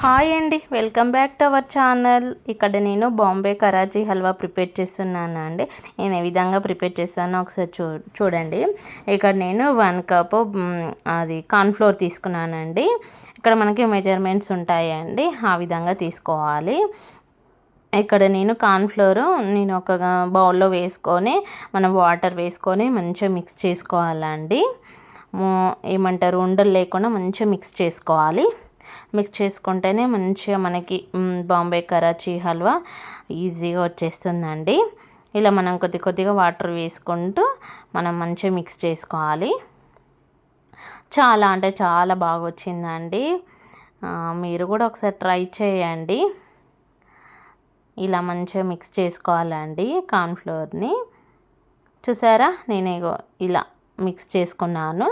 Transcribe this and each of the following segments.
Hi అండి welcome back to our channel. ఇక్కడ నేను బాంబే కరాచీ హల్వా ప్రిపేర్ చేస్తున్నాను అండి? నేను ఏ విధంగా ప్రిపేర్ చేస్తానో ఒకసారి చూ చూడండి. ఇక్కడ నేను వన్ కప్ అది కార్న్ఫ్లోర్ తీసుకున్నానండి. ఇక్కడ మనకి మెజర్మెంట్స్ ఉంటాయండి ఆ విధంగా తీసుకోవాలి. ఇక్కడ నేను కార్న్ఫ్లోర్ నేను ఒక బౌల్లో వేసుకొని మనం వాటర్ వేసుకొని మంచిగా మిక్స్ చేసుకోవాలండి. ఏమంటారు ఉండలు లేకుండా మంచిగా మిక్స్ చేసుకోవాలి. మిక్స్ చేసుకుంటేనే మంచిగా మనకి బాంబే కరాచీ హల్వా ఈజీగా వచ్చేస్తుందండి. ఇలా మనం కొద్ది కొద్దిగా వాటర్ వేసుకుంటూ మనం మంచిగా మిక్స్ చేసుకోవాలి. చాలా అంటే చాలా బాగా వచ్చిందండి. మీరు కూడా ఒకసారి ట్రై చేయండి. ఇలా మంచిగా మిక్స్ చేసుకోవాలండి కార్న్ఫ్లోర్ని చూసారా? నేను ఇలా మిక్స్ చేసుకున్నాను.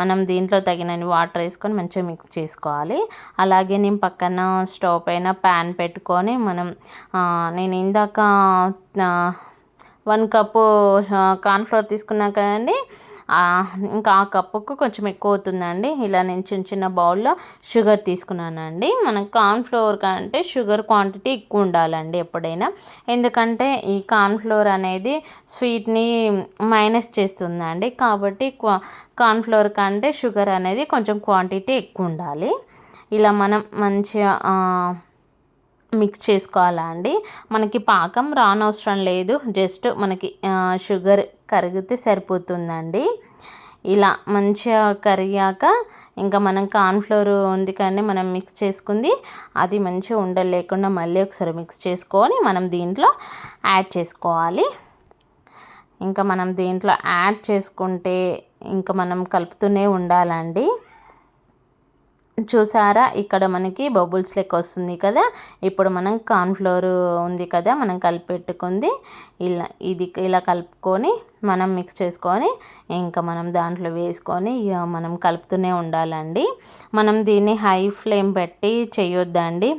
మనం దీంట్లో తగినన్ని వాటర్ వేసుకొని మంచిగా మిక్స్ చేసుకోవాలి. అలాగే నేను పక్కన స్టవ్ పైన ప్యాన్ పెట్టుకొని మనం నేను ఇందాక వన్ కప్పు కార్న్ఫ్లోర్ తీసుకున్నాను కదండి ఇంకా ఆ కప్పుకు కొంచెం ఎక్కువ అవుతుందండి. ఇలా నేను చిన్న చిన్న బౌల్లో షుగర్ తీసుకున్నానండి. మనకు కార్న్ఫ్లోర్ కంటే షుగర్ క్వాంటిటీ ఎక్కువ ఉండాలండి ఎప్పుడైనా. ఎందుకంటే ఈ కార్న్ఫ్లోర్ అనేది స్వీట్ని మైనస్ చేస్తుందండి. కాబట్టి కార్న్ఫ్లోర్ కంటే షుగర్ అనేది కొంచెం క్వాంటిటీ ఎక్కువ ఉండాలి. ఇలా మనం మంచిగా మిక్స్ చేసుకోవాలా అండి? మనకి పాకం రానవసరం లేదు. జస్ట్ మనకి షుగర్ కరిగితే సరిపోతుందండి. ఇలా మంచిగా కరిగాక ఇంకా మనం కార్న్ఫ్లోర్ ఉంది కానీ మనం మిక్స్ చేసుకుంది అది మంచిగా ఉండలు లేకుండా మళ్ళీ ఒకసారి మిక్స్ చేసుకొని మనం దీంట్లో యాడ్ చేసుకోవాలి. ఇంకా మనం దీంట్లో యాడ్ చేసుకుంటే ఇంకా మనం కలుపుతూనే ఉండాలండి. చూసారా? ఇక్కడ మనకి బబుల్స్ లెక్క వస్తుంది కదా? ఇప్పుడు మనం కార్న్ఫ్లోర్ ఉంది కదా? మనం కలిపెట్టుకుంది. ఇలా ఇది ఇలా కలుపుకొని మనం మిక్స్ చేసుకొని ఇంకా మనం దాంట్లో వేసుకొని మనం కలుపుతూనే ఉండాలండి. మనం దీన్ని హై ఫ్లేమ్ పెట్టి చేయొద్దండి.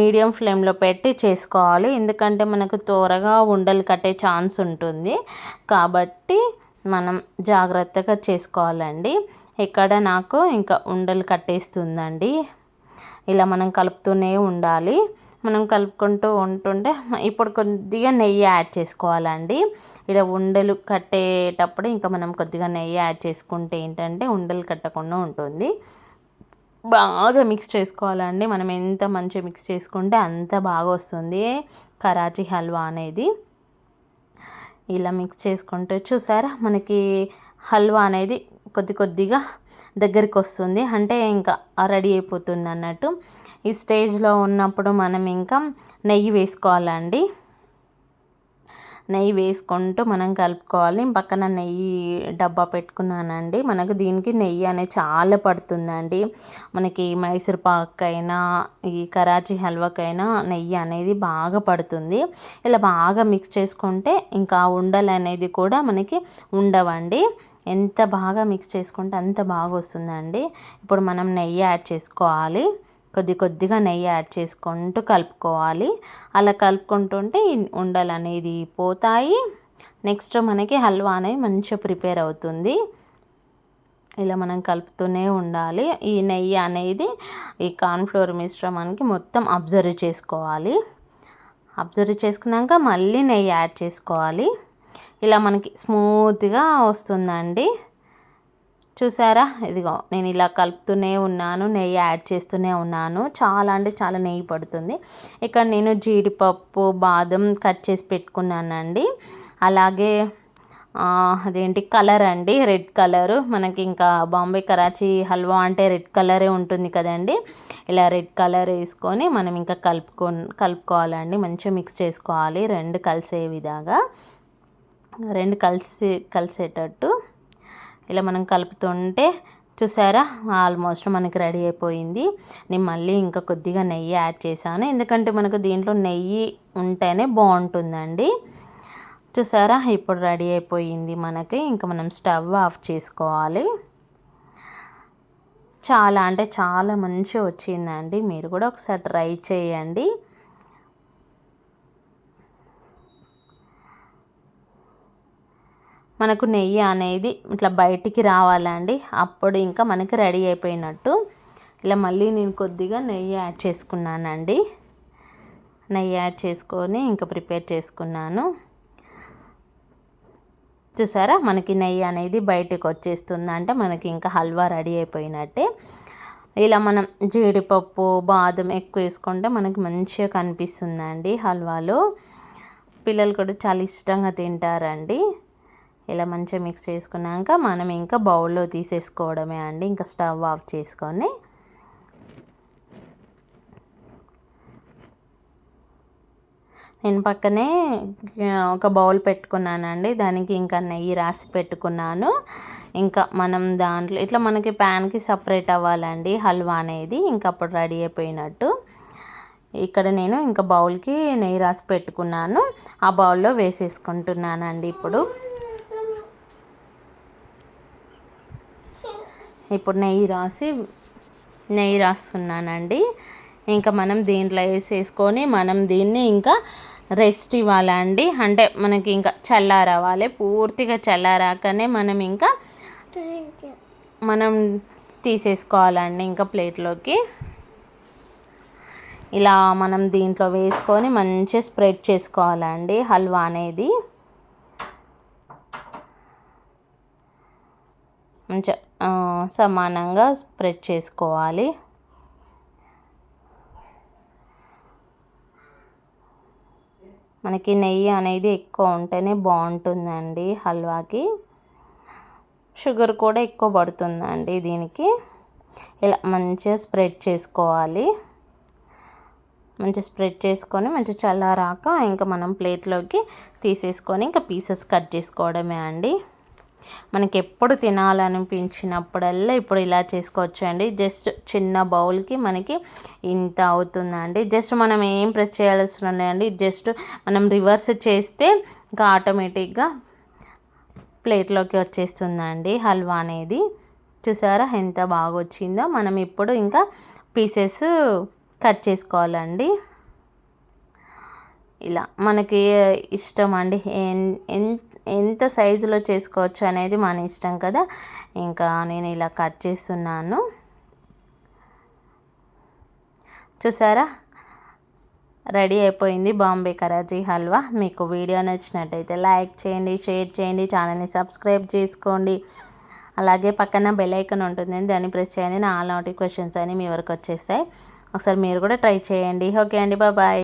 మీడియం ఫ్లేమ్లో పెట్టి చేసుకోవాలి. ఎందుకంటే మనకు త్వరగా ఉండలు కట్టే ఛాన్స్ ఉంటుంది. కాబట్టి మనం జాగ్రత్తగా చేసుకోవాలండి. ఇక్కడ నాకు ఇంకా ఉండలు కట్టేస్తుందండి. ఇలా మనం కలుపుతూనే ఉండాలి. మనం కలుపుకుంటూ ఉంటుంటే ఇప్పుడు కొద్దిగా నెయ్యి యాడ్ చేసుకోవాలండి. ఇలా ఉండలు కట్టేటప్పుడు ఇంకా మనం కొద్దిగా నెయ్యి యాడ్ చేసుకుంటే ఏంటంటే ఉండలు కట్టకుండా ఉంటుంది. బాగా మిక్స్ చేసుకోవాలండి. మనం ఎంత మంచిగా మిక్స్ చేసుకుంటే అంత బాగా వస్తుంది. కరాచీ హల్వా అనేది. ఇలా మిక్స్ చేసుకుంటే చూసారా? మనకి హల్వా అనేది కొద్ది కొద్దిగా దగ్గరికి వస్తుంది. అంటే ఇంకా రెడీ అయిపోతుంది అన్నట్టు. ఈ స్టేజ్లో ఉన్నప్పుడు మనం ఇంకా నెయ్యి వేసుకోవాలండి. నెయ్యి వేసుకుంటూ మనం కలుపుకోవాలి. పక్కన నెయ్యి డబ్బా పెట్టుకున్నానండి. మనకు దీనికి నెయ్యి అనేది చాలా పడుతుందండి. మనకి మైసూర్పాకైనా ఈ కరాచీ హల్వాకైనా నెయ్యి అనేది బాగా పడుతుంది. ఇలా బాగా మిక్స్ చేసుకుంటే ఇంకా ఉండలు అనేది కూడా మనకి ఉండవండి. ఎంత బాగా మిక్స్ చేసుకుంటే అంత బాగా వస్తుందండి. ఇప్పుడు మనం నెయ్యి యాడ్ చేసుకోవాలి. కొద్ది కొద్దిగా నెయ్యి యాడ్ చేసుకుంటూ కలుపుకోవాలి. అలా కలుపుకుంటుంటే ఉండలు అనేది పోతాయి. నెక్స్ట్ మనకి హల్వా అనేది మంచిగా ప్రిపేర్ అవుతుంది. ఇలా మనం కలుపుతూనే ఉండాలి. ఈ నెయ్యి అనేది ఈ కార్న్ఫ్లోర్ మిశ్రమానికి మొత్తం అబ్జర్వ్ చేసుకోవాలి. అబ్జర్వ్ చేసుకున్నాక మళ్ళీ నెయ్యి యాడ్ చేసుకోవాలి. ఇలా మనకి స్మూత్గా వస్తుందండి. చూసారా? ఇదిగో నేను ఇలా కలుపుతూనే ఉన్నాను నెయ్యి యాడ్ చేస్తూనే ఉన్నాను. చాలా అంటే చాలా నెయ్యి పడుతుంది. ఇక్కడ నేను జీడిపప్పు బాదం కట్ చేసి పెట్టుకున్నానండి. అలాగే అదేంటి కలర్ అండి రెడ్ కలరు. మనకి ఇంకా బాంబే కరాచీ హల్వా అంటే రెడ్ కలరే ఉంటుంది కదండి. ఇలా రెడ్ కలర్ వేసుకొని మనం ఇంకా కలుపుకో కలుపుకోవాలండి. మంచిగా మిక్స్ చేసుకోవాలి. రెండు కలిసే విధంగా రెండు కలిసి కలిసేటట్టు ఇలా మనం కలుపుతుంటే చూసారా? ఆల్మోస్ట్ మనకి రెడీ అయిపోయింది. నేను మళ్ళీ ఇంకా కొద్దిగా నెయ్యి యాడ్ చేశాను. ఎందుకంటే మనకు దీంట్లో నెయ్యి ఉంటేనే బాగుంటుందండి. చూసారా? ఇప్పుడు రెడీ అయిపోయింది మనకి. ఇంకా మనం స్టవ్ ఆఫ్ చేసుకోవాలి. చాలా అంటే చాలా మంచిగా వచ్చిందండి. మీరు కూడా ఒకసారి ట్రై చేయండి. మనకు నెయ్యి అనేది ఇట్లా బయటికి రావాలండి. అప్పుడు ఇంకా మనకి రెడీ అయిపోయినట్టు ఇలా మళ్ళీ నేను కొద్దిగా నెయ్యి యాడ్ చేసుకున్నానండి. నెయ్యి యాడ్ చేసుకొని ఇంకా ప్రిపేర్ చేసుకున్నాను. చూసారా? మనకి నెయ్యి అనేది బయటకు వచ్చేస్తుంది అంటే మనకి ఇంకా హల్వా రెడీ అయిపోయినట్టే. ఇలా మనం జీడిపప్పు బాదం ఎక్కువ వేసుకుంటే మనకి మంచిగా కనిపిస్తుందండి హల్వాలో. పిల్లలు కూడా చాలా ఇష్టంగా తింటారండి. ఇలా మంచిగా మిక్స్ చేసుకున్నాక మనం ఇంకా బౌల్లో తీసేసుకోవడమే అండి. ఇంకా స్టవ్ ఆఫ్ చేసుకొని నేను పక్కనే ఒక బౌల్ పెట్టుకున్నానండి. దానికి ఇంకా నెయ్యి రాసి పెట్టుకున్నాను. ఇంకా మనం దాంట్లో ఇట్లా మనకి ప్యాన్కి సపరేట్ అవ్వాలండి హల్వా అనేది. ఇంకా అప్పుడు రెడీ అయిపోయినట్టు. ఇక్కడ నేను ఇంకా బౌల్కి నెయ్యి రాసి పెట్టుకున్నాను. ఆ బౌల్లో వేసేసుకుంటున్నానండి ఇప్పుడు. ఇప్పుడు నెయ్యి రాసి నెయ్యి రాస్తున్నానండి. ఇంకా మనం దీంట్లో వేసేసుకొని మనం దీన్ని ఇంకా రెస్ట్ ఇవ్వాలండి. అంటే మనకి ఇంకా చల్లారవ్వాలి పూర్తిగా చల్లారాకనే మనం ఇంకా మనం తీసేసుకోవాలండి ఇంకా ప్లేట్లోకి. ఇలా మనం దీంట్లో వేసుకొని మంచిగా స్ప్రెడ్ చేసుకోవాలండి హల్వా అనేది. మంచిగా సమానంగా స్ప్రెడ్ చేసుకోవాలి. మనకి నెయ్యి అనేది ఎక్కువ ఉంటేనే బాగుంటుందండి హల్వాకి. షుగర్ కూడా ఎక్కువ పడుతుందండి దీనికి. ఇలా మంచిగా స్ప్రెడ్ చేసుకోవాలి. మంచిగా స్ప్రెడ్ చేసుకొని మంచిగా చల్లారాక ఇంకా మనం ప్లేట్లోకి తీసేసుకొని ఇంకా పీసెస్ కట్ చేసుకోవడమే అండి. మనకి ఎప్పుడు తినాలనిపించినప్పుడల్లా ఇప్పుడు ఇలా చేసుకోవచ్చు అండి జస్ట్ చిన్న బౌల్కి మనకి ఇంత అవుతుందండి. జస్ట్ మనం ఏం ప్రెస్ చేయాల్సిన లేదండి. జస్ట్ మనం రివర్స్ చేస్తే ఇంకా ఆటోమేటిక్గా ప్లేట్లోకి వచ్చేస్తుందండి హల్వా అనేది. చూసారా ఎంత బాగా వచ్చిందో మనం ఇప్పుడు ఇంకా పీసెస్ కట్ చేసుకోవాలండి. ఇలా మనకి ఇష్టం అండి ఎంత సైజులో చేసుకోవచ్చు అనేది మన ఇష్టం కదా. ఇంకా నేను ఇలా కట్ చేస్తున్నాను. చూసారా? రెడీ అయిపోయింది బాంబే కరాచీ హల్వా. మీకు వీడియో నచ్చినట్టయితే లైక్ చేయండి షేర్ చేయండి ఛానల్ని సబ్స్క్రైబ్ చేసుకోండి. అలాగే పక్కన బెల్ ఐకన్ ఉంటుంది దాన్ని ప్రెస్ చేయండి. నా ఆల్ నోటిఫికేషన్స్ అని మీ వరకు వచ్చేస్తాయి. ఒకసారి మీరు కూడా ట్రై చేయండి. ఓకే అండి బాయ్.